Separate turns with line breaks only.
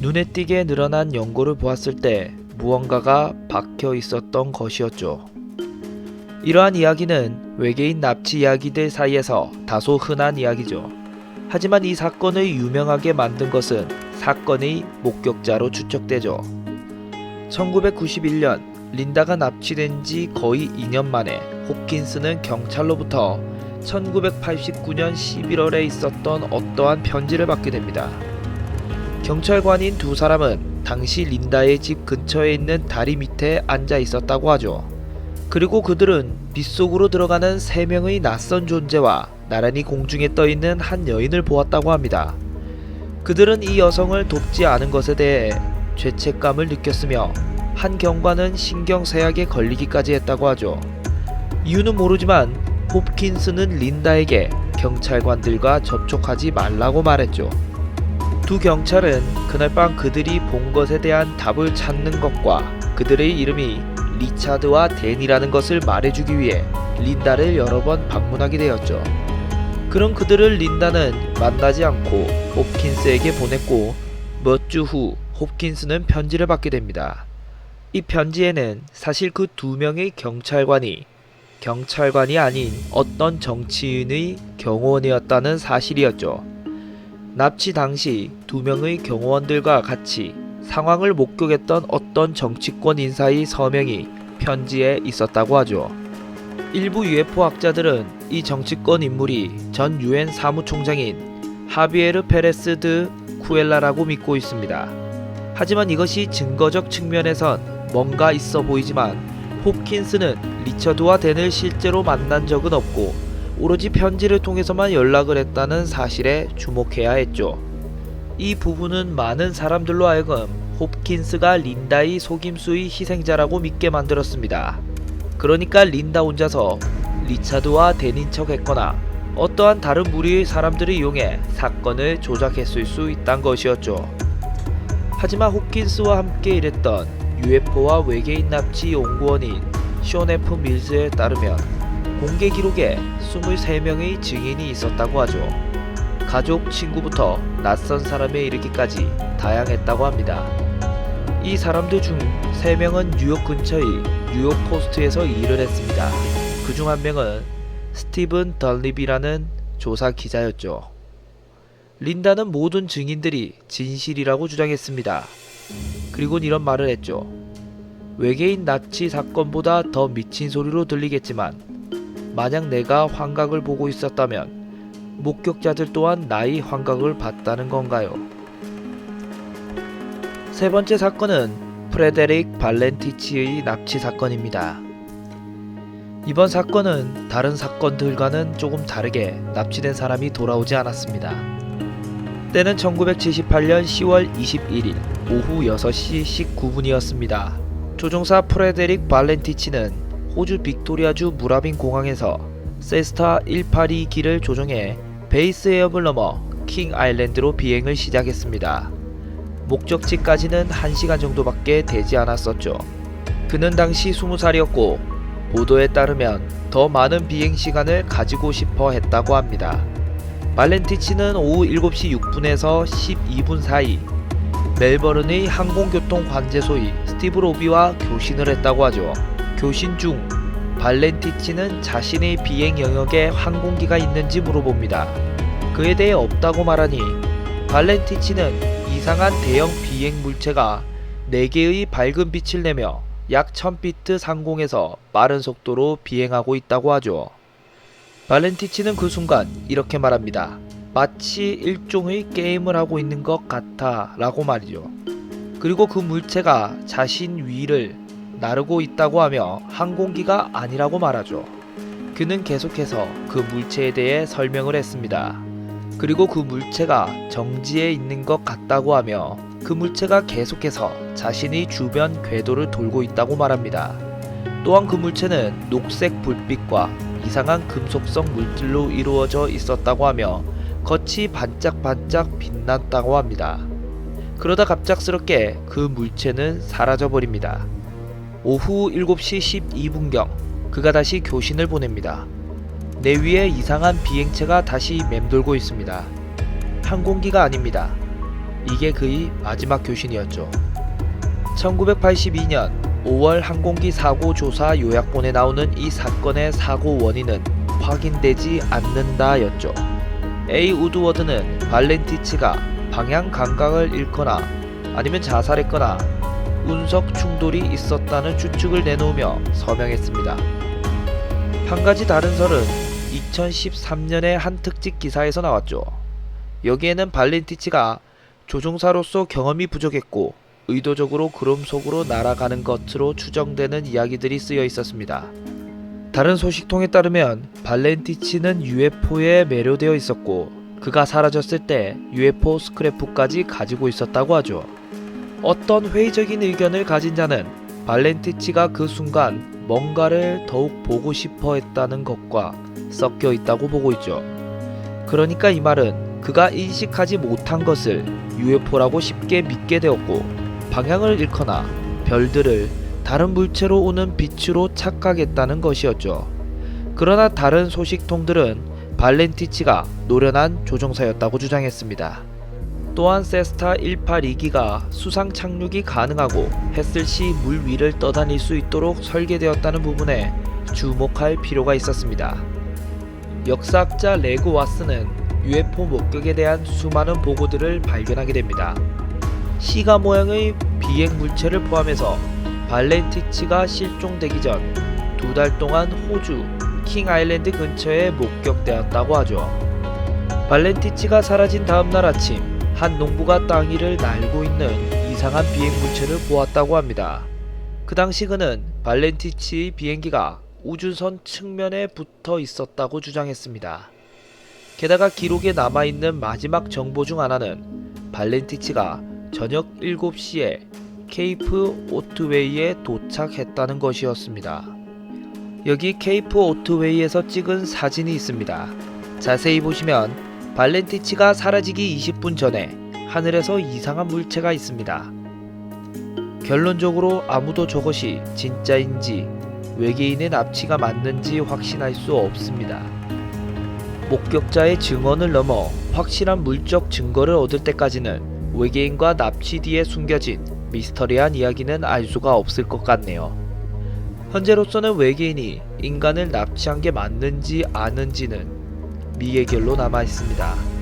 눈에 띄게 늘어난 연고를 보았을 때 무언가가 박혀 있었던 것이었죠. 이러한 이야기는 외계인 납치 이야기들 사이에서 다소 흔한 이야기죠. 하지만 이 사건을 유명하게 만든 것은 사건의 목격자로 추측되죠. 1991년 린다가 납치된 지 거의 2년 만에 홉킨스는 경찰로부터 1989년 11월에 있었던 어떠한 편지를 받게 됩니다. 경찰관인 두 사람은 당시 린다의 집 근처에 있는 다리 밑에 앉아 있었다고 하죠. 그리고 그들은 빗속으로 들어가는 세 명의 낯선 존재와 나란히 공중에 떠 있는 한 여인을 보았다고 합니다. 그들은 이 여성을 돕지 않은 것에 대해 죄책감을 느꼈으며 한 경관은 신경쇠약에 걸리기까지 했다고 하죠. 이유는 모르지만 홉킨스는 린다에게 경찰관들과 접촉하지 말라고 말했죠. 두 경찰은 그날 밤 그들이 본 것에 대한 답을 찾는 것과 그들의 이름이 리차드와 댄이라는 것을 말해주기 위해 린다를 여러 번 방문하게 되었죠. 그런 그들을 린다는 만나지 않고 홉킨스에게 보냈고 몇 주 후 홉킨스는 편지를 받게 됩니다. 이 편지에는 사실 그 두 명의 경찰관이 경찰관이 아닌 어떤 정치인의 경호원이었다는 사실이었죠. 납치 당시 두 명의 경호원들과 같이 상황을 목격했던 어떤 정치권 인사의 서명이 편지에 있었다고 하죠. 일부 UFO 학자들은 이 정치권 인물이 전 유엔 사무총장인 하비에르 페레스 드 쿠엘라라고 믿고 있습니다. 하지만 이것이 증거적 측면에선 뭔가 있어 보이지만 홉킨스는 리처드와 댄을 실제로 만난 적은 없고 오로지 편지를 통해서만 연락을 했다는 사실에 주목해야 했죠. 이 부분은 많은 사람들로 하여금 홉킨스가 린다의 속임수의 희생자라고 믿게 만들었습니다. 그러니까 린다 혼자서 리차드와 댄인 척 했거나 어떠한 다른 무리의 사람들을 이용해 사건을 조작했을 수 있단 것이었죠. 하지만 홉킨스와 함께 일했던 UFO와 외계인 납치 연구원인 쇼 F 밀즈에 따르면 공개 기록에 23명의 증인이 있었다고 하죠. 가족, 친구부터 낯선 사람에 이르기까지 다양했다고 합니다. 이 사람들 중 3명은 뉴욕 근처의 뉴욕 포스트에서 일을 했습니다. 그 중 한 명은 스티븐 덜립이라는 조사 기자였죠. 린다는 모든 증인들이 진실이라고 주장했습니다. 그리고 이런 말을 했죠. 외계인 납치 사건보다 더 미친 소리로 들리겠지만 만약 내가 환각을 보고 있었다면 목격자들 또한 나의 환각을 봤다는 건가요? 세 번째 사건은 프레데릭 발렌티치의 납치 사건입니다. 이번 사건은 다른 사건들과는 조금 다르게 납치된 사람이 돌아오지 않았습니다. 때는 1978년 10월 21일 오후 6시 19분이었습니다. 조종사 프레데릭 발렌티치는 호주 빅토리아주 무라빈 공항에서 세스타 182기를 조종해 베이스 에어을 넘어 킹 아일랜드로 비행을 시작했습니다. 목적지까지는 1시간 정도밖에 되지 않았었죠. 그는 당시 20살이었고 보도에 따르면 더 많은 비행 시간을 가지고 싶어 했다고 합니다. 발렌티치는 오후 7시 6분에서 12분 사이 멜버른의 항공교통 관제소의 스티브 로비와 교신을 했다고 하죠. 교신 중 발렌티치는 자신의 비행 영역에 항공기가 있는지 물어봅니다. 그에 대해 없다고 말하니 발렌티치는 이상한 대형 비행 물체가 4개의 밝은 빛을 내며 약 1000피트 상공에서 빠른 속도로 비행하고 있다고 하죠. 발렌티치는 그 순간 이렇게 말합니다. 마치 일종의 게임을 하고 있는 것 같아 라고 말이죠. 그리고 그 물체가 자신 위를 나르고 있다고 하며 항공기가 아니라고 말하죠. 그는 계속해서 그 물체에 대해 설명을 했습니다. 그리고 그 물체가 정지해 있는 것 같다고 하며 그 물체가 계속해서 자신이 주변 궤도를 돌고 있다고 말합니다. 또한 그 물체는 녹색 불빛과 이상한 금속성 물질로 이루어져 있었다고 하며 겉이 반짝반짝 빛났다고 합니다. 그러다 갑작스럽게 그 물체는 사라져 버립니다. 오후 7시 12분경 그가 다시 교신을 보냅니다. 내 위에 이상한 비행체가 다시 맴돌고 있습니다. 항공기가 아닙니다. 이게 그의 마지막 교신이었죠. 1982년 5월 항공기 사고 조사 요약본에 나오는 이 사건의 사고 원인은 확인되지 않는다였죠. A 우드워드는 발렌티치가 방향 감각을 잃거나 아니면 자살했거나 운석 충돌이 있었다는 추측을 내놓으며 서명했습니다. 한 가지 다른 설은 2013년의 한 특집 기사에서 나왔죠. 여기에는 발렌티치가 조종사로서 경험이 부족했고 의도적으로 구름 속으로 날아가는 것으로 추정되는 이야기들이 쓰여 있었습니다. 다른 소식통에 따르면 발렌티치는 UFO에 매료되어 있었고 그가 사라졌을 때 UFO 스크래프까지 가지고 있었다고 하죠. 어떤 회의적인 의견을 가진 자는 발렌티치가 그 순간 뭔가를 더욱 보고 싶어 했다는 것과 섞여 있다고 보고 있죠. 그러니까 이 말은 그가 인식하지 못한 것을 UFO라고 쉽게 믿게 되었고 방향을 잃거나 별들을 다른 물체로 오는 빛으로 착각했다는 것이었죠. 그러나 다른 소식통들은 발렌티치가 노련한 조종사였다고 주장했습니다. 또한 세스타 182기가 수상 착륙이 가능하고 했을 시 물 위를 떠다닐 수 있도록 설계되었다는 부분에 주목할 필요가 있었습니다. 역사학자 레고 와스는 UFO 목격에 대한 수많은 보고들을 발견하게 됩니다. 시가 모양의 비행 물체를 포함해서 발렌티치가 실종되기 전 두 달 동안 호주 킹 아일랜드 근처에 목격되었다고 하죠. 발렌티치가 사라진 다음 날 아침 한 농부가 땅 위를 날고 있는 이상한 비행 물체를 보았다고 합니다. 그 당시 그는 발렌티치의 비행기가 우주선 측면에 붙어 있었다고 주장했습니다. 게다가 기록에 남아있는 마지막 정보 중 하나는 발렌티치가 저녁 7시에 케이프 오트웨이에 도착했다는 것이었습니다. 여기 케이프 오트웨이에서 찍은 사진이 있습니다. 자세히 보시면 발렌티치가 사라지기 20분 전에 하늘에서 이상한 물체가 있습니다. 결론적으로 아무도 저것이 진짜인지 외계인의 납치가 맞는지 확신할 수 없습니다. 목격자의 증언을 넘어 확실한 물적 증거를 얻을 때까지는 외계인과 납치 뒤에 숨겨진 미스터리한 이야기는 알 수가 없을 것 같네요. 현재로서는 외계인이 인간을 납치한 게 맞는지 아는지는 미의 결로 남아 있습니다.